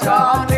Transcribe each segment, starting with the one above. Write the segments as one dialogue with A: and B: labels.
A: Johnny.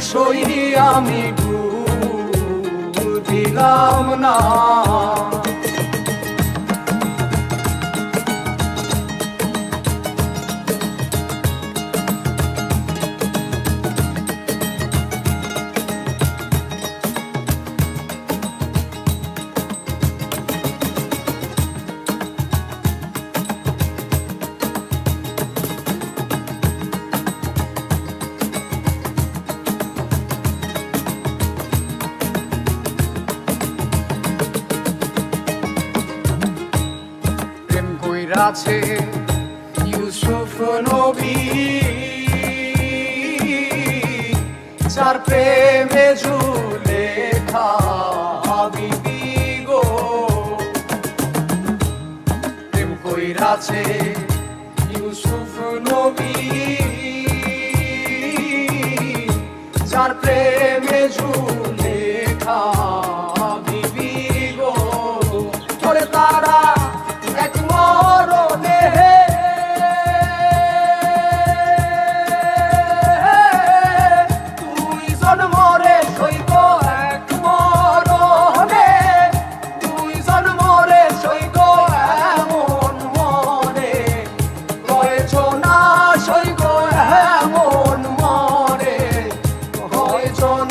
A: সই আমি দিলাম না। কাছে ইউসুফ নবী যার প্রেমে ঝুলে হাবিবি গো প্রেম কইরাছে ইউসুফ নবী চার প্রেমে ঝুলে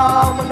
A: come